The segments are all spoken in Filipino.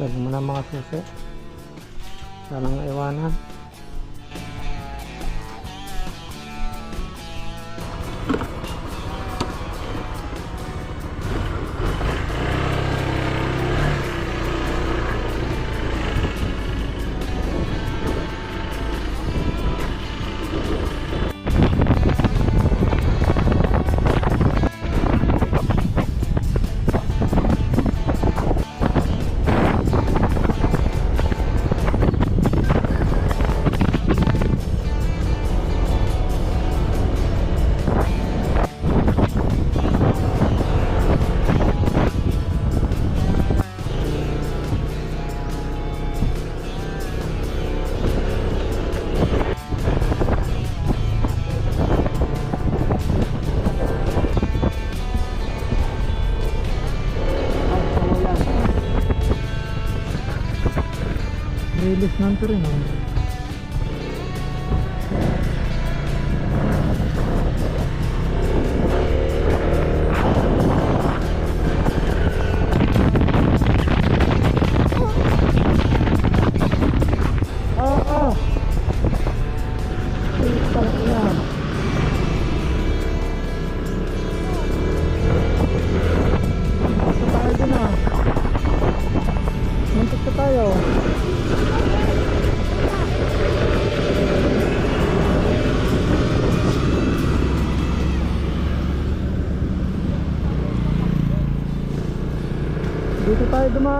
Dali mo na mga susi. Walang naiwanan. I'm il mondo.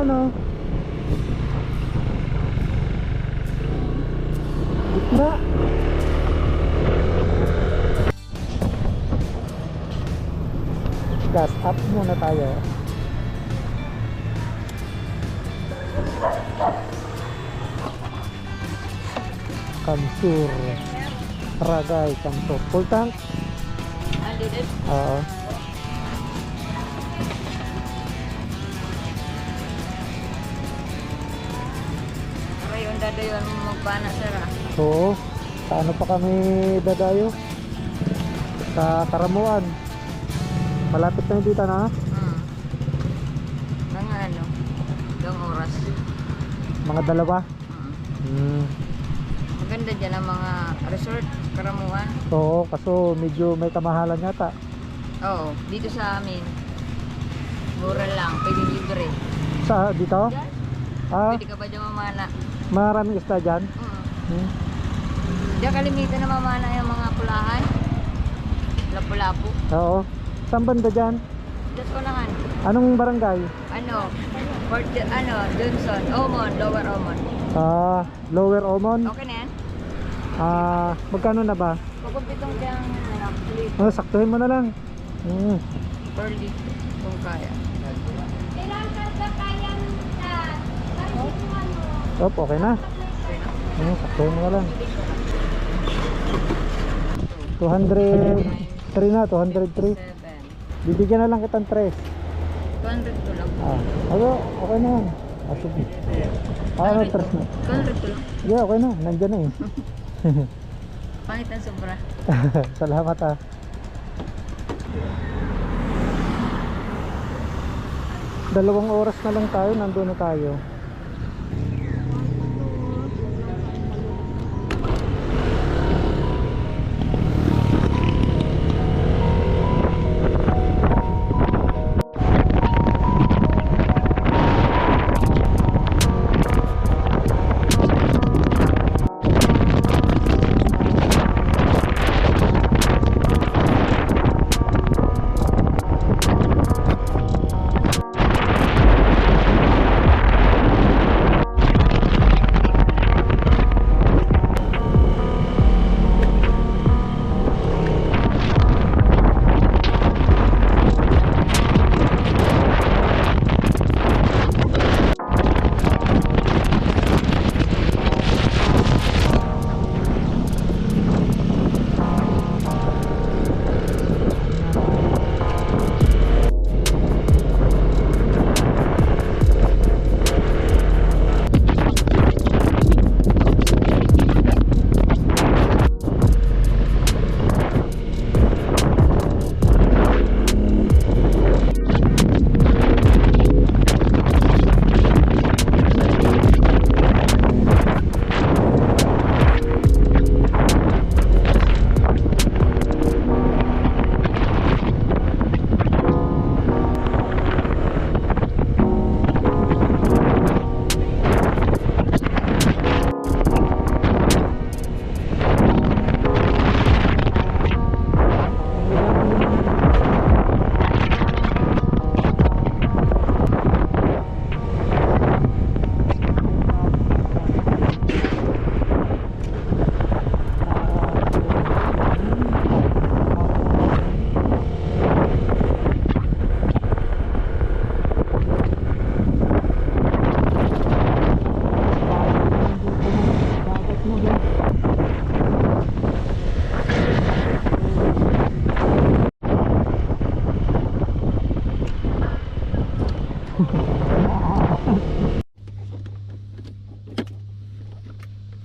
Oh. Gitna. Gas up muna tayo. Kamsur. Ragay, Kamsur. Full tank? Oo. Aray, yung dadayon mo magbana, sir, ah. Oo. Sa ano pa kami dadayo? Sa Karamuan. Malapit na dito na. Hmm. Mga ano, ilang oras. Mga dalawa. Hmm. Hmm. Maganda dyan ang mga resort, karamuan. Oo, kaso medyo may kamahalan yata. Oo, dito sa amin. Mura lang, pwede libre. Sa dito? Dyan, Ah, pwede ka ba dyan mamana? Maraming isda dyan. Hmm. Hmm. Diyan kalimitan na mamana yung mga pulahan. Lapu-lapu. Oo. Saan banda dyan? Diyos ko nahan. Anong barangay? Ano, Fort, ano, Johnson, Omon, Lower Omon. Ah, Lower Omon. Okay na yan? Ah, magkano na ba? Pagkumpitong diyang, ano, ulit. Oh, saktuhin mo na lang. Hmm. Early, kung kaya. Op, okay na. Hmm, saktuhin mo na lang. 203 na, 203. 7. Bibigyan na lang kitang 3. 200 to lang. Ah, ano, okay na yan. Ah, sige. Ah, ano, 3 na. 200 to lang. Yeah, okay na. Nandyan na eh. Pangit ang sobra. Salamat ah. Dalawang oras na lang tayo, nandun na tayo.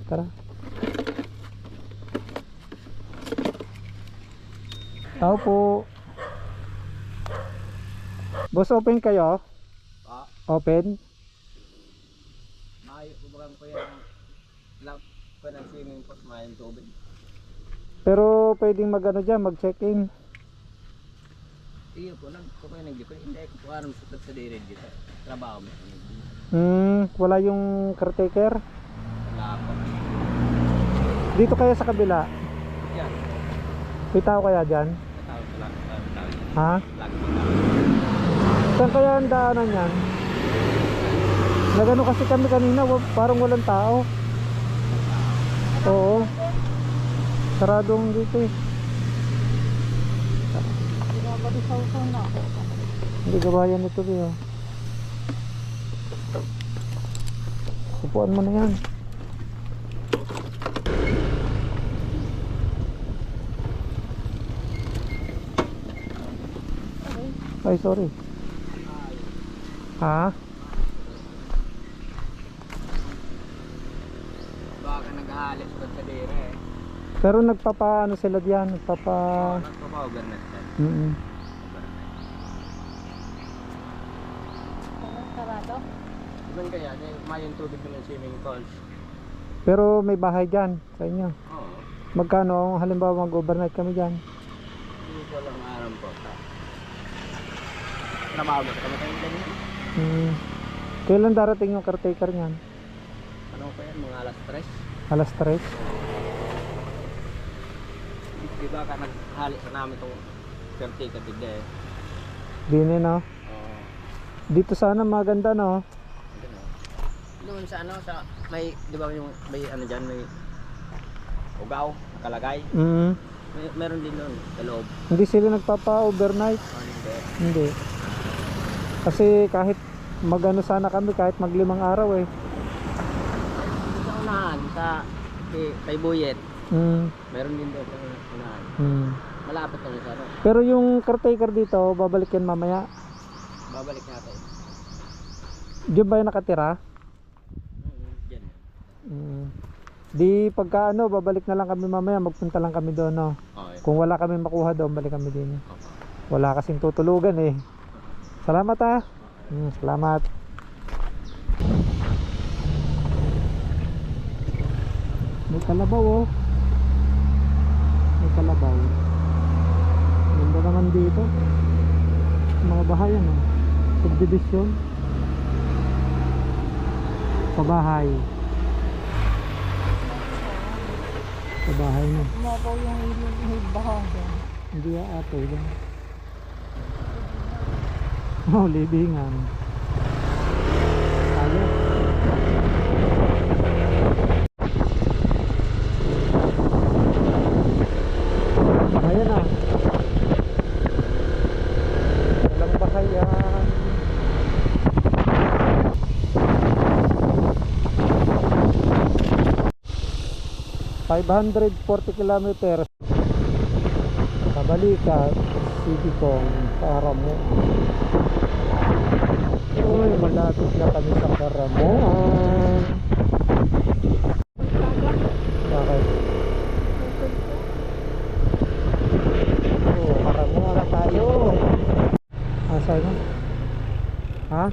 Tara. Tao po. Boss, open kayo? Ah, Open? maayo ko bagang ko yan. Lang ko ng swimming pool, mayang tubig. Pero pwedeng mag ano dyan, mag check in. Iyo ko lang, ko kayo nag Hindi ko po aram sa sa dire dito. Trabaho mo. Hmm, wala yung caretaker. Wala ako. Dito kayo sa kabila. Yan. May tao kaya dyan? Ha? Saan kaya ang daanan yan? Nagano kasi kami kanina, parang walang tao. Oo. Saradong dito eh. Hindi gabayan ito eh. Upuan mo na yan. Ay, sorry. Ha? Baka naghahalis ko sa dire eh. Pero nagpapa ano sila diyan, nagpapa Nagpapawagan na siya. mm Sarado? Iban kaya, mayang tubig ng swimming pools. Pero may bahay diyan sa inyo. Oo. Magkano ang halimbawa mag-overnight kami diyan? Hindi ko lang aram po. Trabaho mo sa kamatay ganyan. Hmm. Kailan darating yung caretaker niyan? Ano pa yan, mga alas tres? Alas 3. Di ba ka naghali sa namin itong caretaker tigda eh. Dine no. Oo. Dito sana maganda no. Ano? Doon sa ano, sa may, di ba yung, may ano dyan, may ugaw, nakalagay. Mm. May, meron din doon, sa loob. Hindi sila nagpapa-overnight. Oh, hindi. Hindi. Kasi kahit magano sana kami kahit maglimang araw eh. Sa unahan, sa kay, kay Buyet, Mm. meron din doon sa unahan. Mm. Malapit kami sa ano, Pero yung caretaker dito, babalik yan mamaya. babalik natin. Diyan ba yung nakatira? Mm, dyan. Mm. Di pagka ano, babalik na lang kami mamaya, magpunta lang kami doon, no. Okay. Kung wala kami makuha doon, balik kami din. Okay. Wala kasing tutulugan eh. Salamat ah. Mm, salamat. May kalabaw oh. May kalabaw. Ganda naman dito. Mga bahayan oh. Subdivision. Pabahay. Pabahay na. Umapaw yung ilog bahanga. Hindi ate yun. Oh, libingan. Ayos. Bahayan ah. Walang bahayan. Five hundred forty kilometers Kabalikat, City Kong, Karamo. Uy, malapit na kami sa Karamoan. Bakit? Oh, Karamoan na tayo. Ah, saan na? Ha?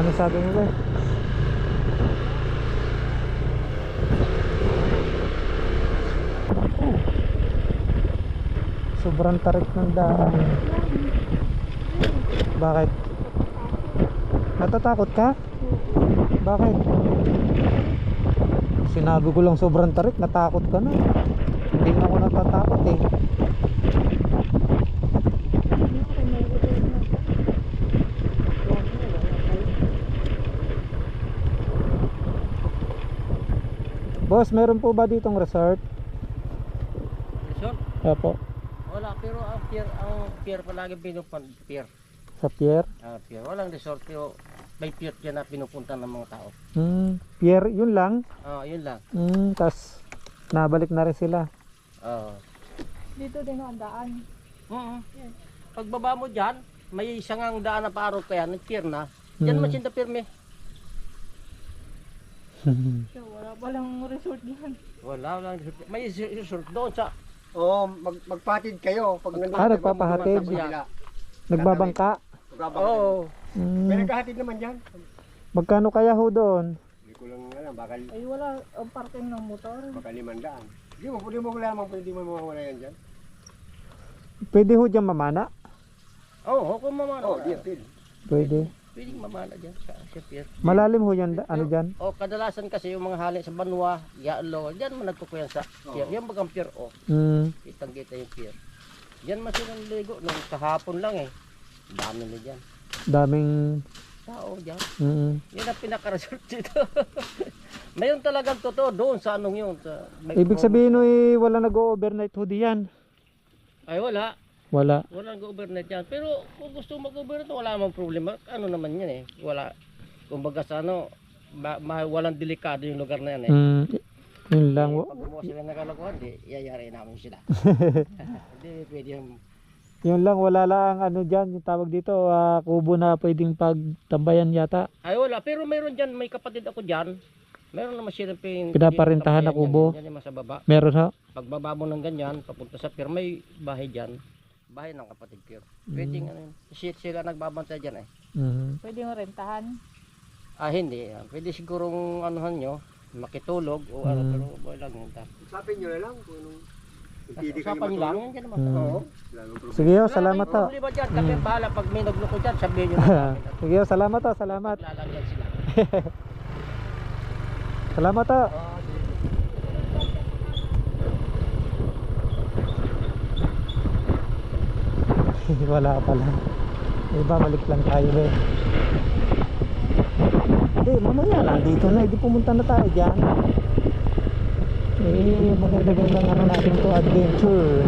Ano sabi mo ba? Sobrang tarik ng daan. Bakit? Natatakot ka? Bakit? Sinabi ko lang sobrang tarik, natakot ka na. Hindi na ako natatakot eh. Boss, meron po ba ditong resort? Resort? Opo. Pero ang pier, ang pier palagi pinupan, pier. Sa pier? Ah, pier. Walang resort, pero may pier dyan na pinupunta ng mga tao. Hmm, pier, yun lang. Ah, yun lang. Hmm, tas nabalik na rin sila. Ah, Dito din ang daan. Oo. Pagbaba mo dyan, may isang ang daan na paarot kaya, nag-pier na. Diyan Hmm. man sinda pirme. Wala palang resort yan. Wala, wala. May resort doon sa... Oo, mag, magpatid kayo. Pag nandun Ah, kayo, nagpapahatid? Nagbabangka. Oo. Hmm. May naghahatid naman dyan. Magkano kaya ho doon? Hindi ko lang alam, baka, Ay wala ang parking ng motor. baka limandaan. Hindi mo, hindi mo lamang pwede mo mawawala yan dyan. Pwede ho dyan mamana? Oo, oh, kung mamana. Oo, oh, di, pwede. Pwede. Pwedeng mamana dyan sa, pier. Malalim ho yan, ano dyan? O kadalasan kasi yung mga hali sa Banwa, Yaalo, diyan man nagkukuyan sa pier. Yan bagang pier o. Hmm. Kitang kita yung pier. Diyan man silang ligo nung kahapon lang eh. Dami na diyan. Daming... Tao diyan. Mm. Yan ang pinaka-resort dito. Mayroon talagang totoo doon sa anong yun. Sa, Ibig sabihin ho, eh, wala nag-overnight ho diyan. Ay wala. Wala. Wala nag-overnight yan. Pero kung gusto mag-overnight, wala namang problema. Ano naman yan eh. Wala. Kumbaga sa ano, ma- ma- walang delikado yung lugar na yan eh. Mm. Yun lang. Eh, pag gumawa sila ng kalokohan, di, iyayari namin sila. Hindi, pwede yung... Yun lang, wala lang ano dyan, yung tawag dito, ah, kubo na pwedeng pagtambayan yata. Ay wala, pero mayroon dyan, may kapatid ako dyan. Mayroon naman silang pin... Pinaparentahan na yan, kubo? Yan, yan, yung sa baba. Meron ho? Pagbaba mo ng ganyan, papunta sa pier, may bahay dyan. Bahay ng kapatid pier. Pwede Mm. nga yun. Kasi sila nagbabantay dyan eh. Mhm. Pwede mo rentahan. Ah, hindi. ah. Pwede sigurong anuhan nyo, makitulog o ano, Mm. pero boy lang yun. Usapin nyo na lang kung anong kayo Usapan nyo lang, yan naman. Mm. Oo. Sige ho, salamat ho. kayong problema dyan, kami Mm. bahala. Pag may nagloko dyan, sabihin at Sige salamat ho, salamat. Lalagyan sila. Salamat ho. Wala pala. Iba, balik lang tayo eh. Hindi, mamaya lang dito na. Hindi pumunta na tayo dyan. Eh, maganda-gandang ano natin to adventure.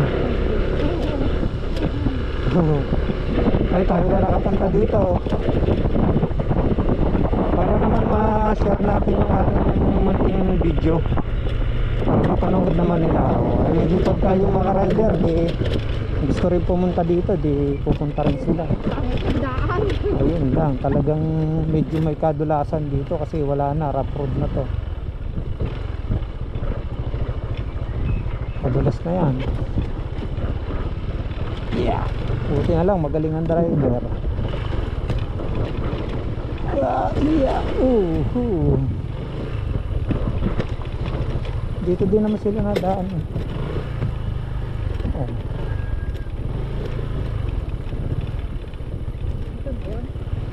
Ay, tayo na nakapanta dito. Para naman ma-share natin yung ating munting video. Para mapanood naman nila. Ay, di pag tayo mga rider, di gusto rin pumunta dito, di pupunta rin sila. Ayun lang, talagang medyo may kadulasan dito kasi wala na, rough road na to. Kadulas na yan. Yeah. Buti na lang, magaling ang driver. Ah, yeah. Uhu. Dito din naman sila nadaan. eh. Oh.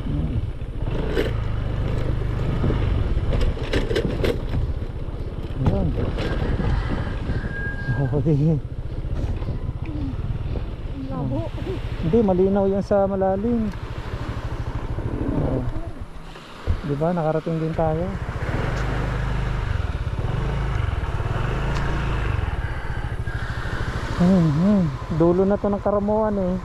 Mm. Yun. Oh, di. Labo. Hindi, malinaw yan sa malalim. Oh. Di ba, nakarating din tayo. Ayun, ayun. Dulo na to ng karamuan eh.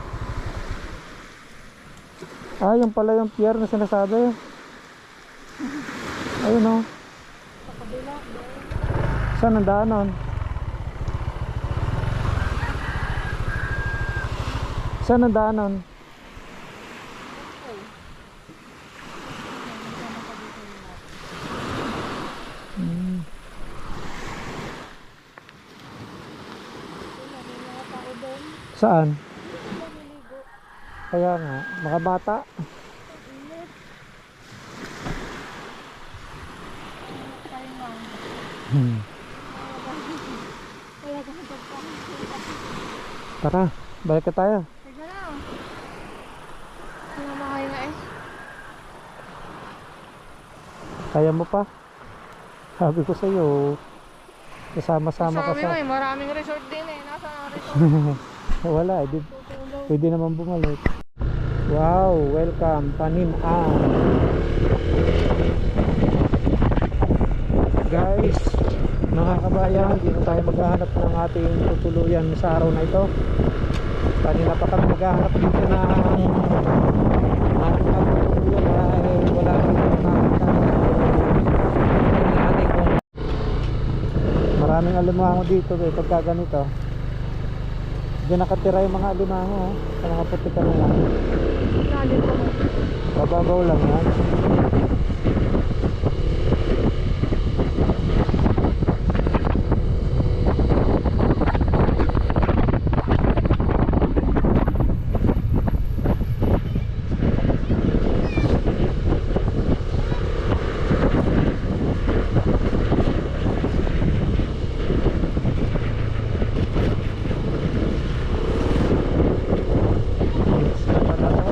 Ah, yung pala yung pier na sinasabi. Ayun oh. Saan ang daanan? Saan ang daanan? Hmm. Saan? Kaya nga, mga bata. Hmm. Tara, balik ka tayo. Teka lang. Namamahay nga eh. Kaya mo pa? Sabi ko sa'yo, kasama-sama ka Sabi sa... mo eh, maraming resort din eh. Nasa resort Wala, eh, di, pwede naman bumalik. Wow, welcome, Tanim Ang. Guys, mga kabayan, dito tayo maghahanap ng ating tutuluyan sa araw na ito. Kanina pa kami maghahanap dito ng ating tutuluyan ay wala kami makakita. Tingnan natin kung maraming alimango dito eh, pagka ganito. Diyan nakatira yung mga alimango. oh. Sa mga putika na lang. Bababaw lang yan. Beach na pala to.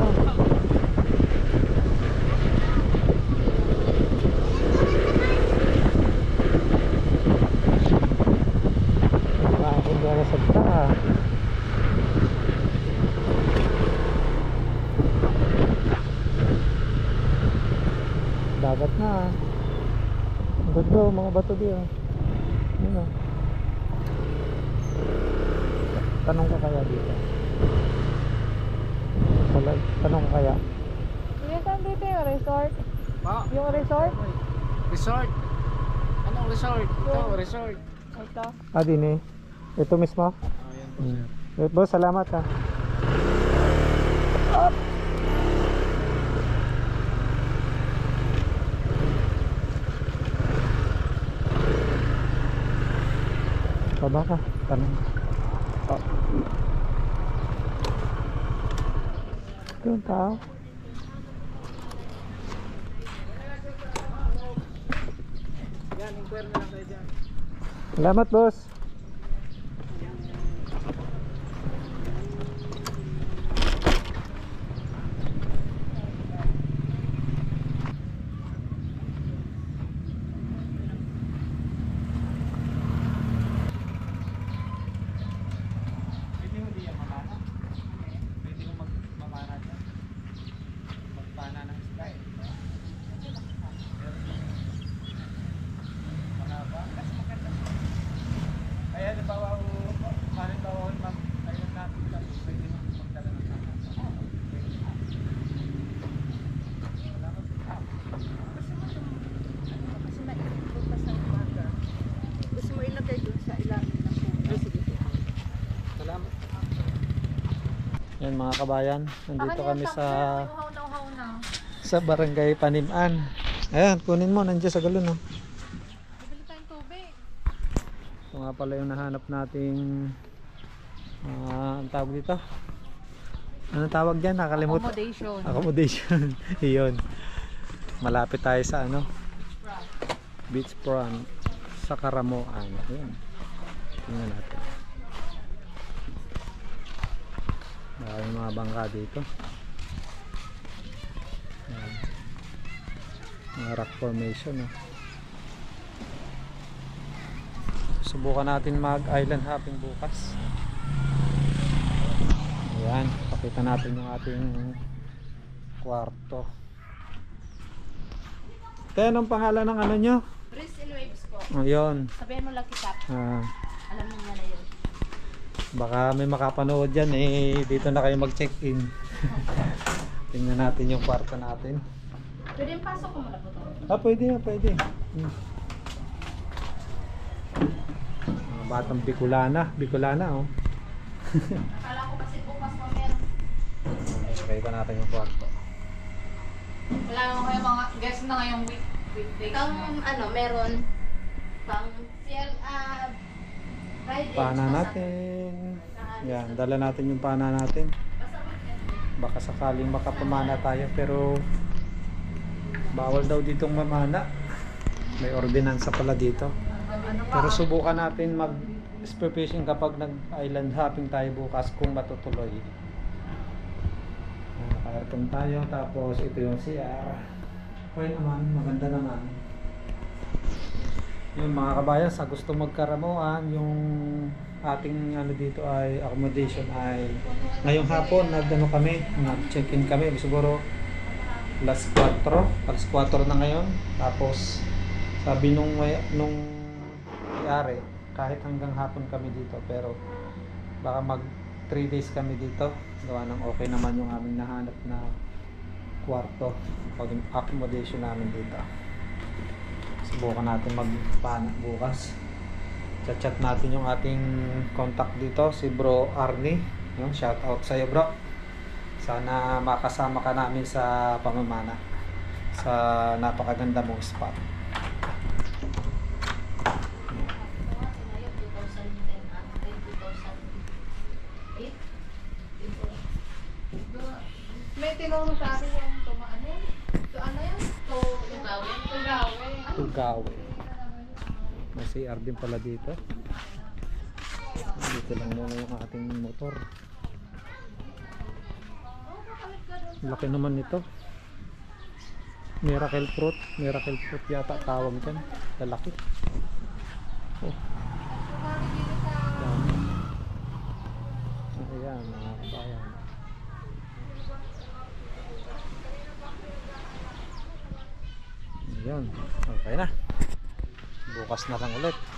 Bakit wala sa bra? Dagat na ah. Ang ganda oh, mga bato di oh. Yun oh. Tanong ka kaya dito? Wala, tanong ka kaya? Kuya, saan dito yung resort? Pa, Yung resort? resort. Anong resort? Ito, resort. Ito. Ah, din eh. Ito mismo? Ayan po, Hmm. sir. Eh, boss, salamat ah. Baba ka. Tanong. Oh. Doon tao. Salamat, boss. Pwede mo di yan mamana? Pwede mo magmamana dyan? Magpana ng style. Mahaba. Kasi maganda. Kaya halimbawa, halimbawa, ma'am, ayun natin lang, pwede mo magdala ng sana. Kasi maikot pa sa umaga. Gusto mo ilagay dun sa ilalim ng puno. Sige, sige. Salamat. Yan mga kabayan, nandito kami sa na. sa barangay Paniman. Ayan, kunin mo, nandiyan sa galon oh. Ito nga pala yung nahanap nating ah, ang tawag dito. Anong tawag dyan? Nakalimutan. Accommodation. Accommodation. Iyon. Malapit tayo sa ano? Beach front sa Karamoan. Ayan. Tingnan natin. Maraming mga bangka dito. Ayan. Mga rock formation. Oh. Subukan natin mag island hopping bukas. Ayan, pakita natin yung ating kwarto. Kaya anong pangalan ng ano nyo? Breeze and waves po. Ayun. Sabihin mo lang kita. Ah, Alam mo na na yun. Baka may makapanood dyan eh dito na kayo mag-check-in. Tingnan natin yung kwarto natin. Pwede yung pasok ko muna po to. Ah, pwede ah, pwede. Hmm. Mga batang Bicolana. Bicolana oh. Akala ko kasi bukas pa meron. Pakita natin yung kwarto. Wala naman kayo mga guest na ngayong week. Weekday. Pang ano, meron pang CL, ah. Pana natin. Yan, dala natin yung pana natin. Baka sakaling makapamana tayo pero bawal daw ditong mamana. May ordinansa pala dito. Pero subukan natin mag spearfishing kapag nag-island hopping tayo bukas kung matutuloy. Nakaratong tayo tapos ito yung CR. Okay naman, maganda naman. Yung mga kabayan, sa gusto magkaramuan, yung ating ano dito ay accommodation ay ngayong hapon nagano kami, nag-check-in kami siguro last 4, alas 4 na ngayon. Tapos sabi nung nung may-ari, kahit hanggang hapon kami dito pero baka mag 3 days kami dito. Gawa ng okay naman yung aming nahanap na kwarto o accommodation namin dito. Subukan natin magpana bukas. Chat-chat natin yung ating contact dito, si Bro Arnie. Yung shout out sa iyo, Bro. Sana makasama ka namin sa pamamana sa napakaganda mong spot. Ngayon, 2010 at 2008. May tinuro sa akin yung tumaan yun. So ano yun? So, Tugawin. Tugawe. May CR din pala dito. Dito lang muna yung ating motor. Laki naman nito. Miracle fruit. Miracle fruit yata tawag dyan. Lalaki. Oh. Dami. Ayan, mga kabayan. Ayan. Okay na. Bukas na ulit.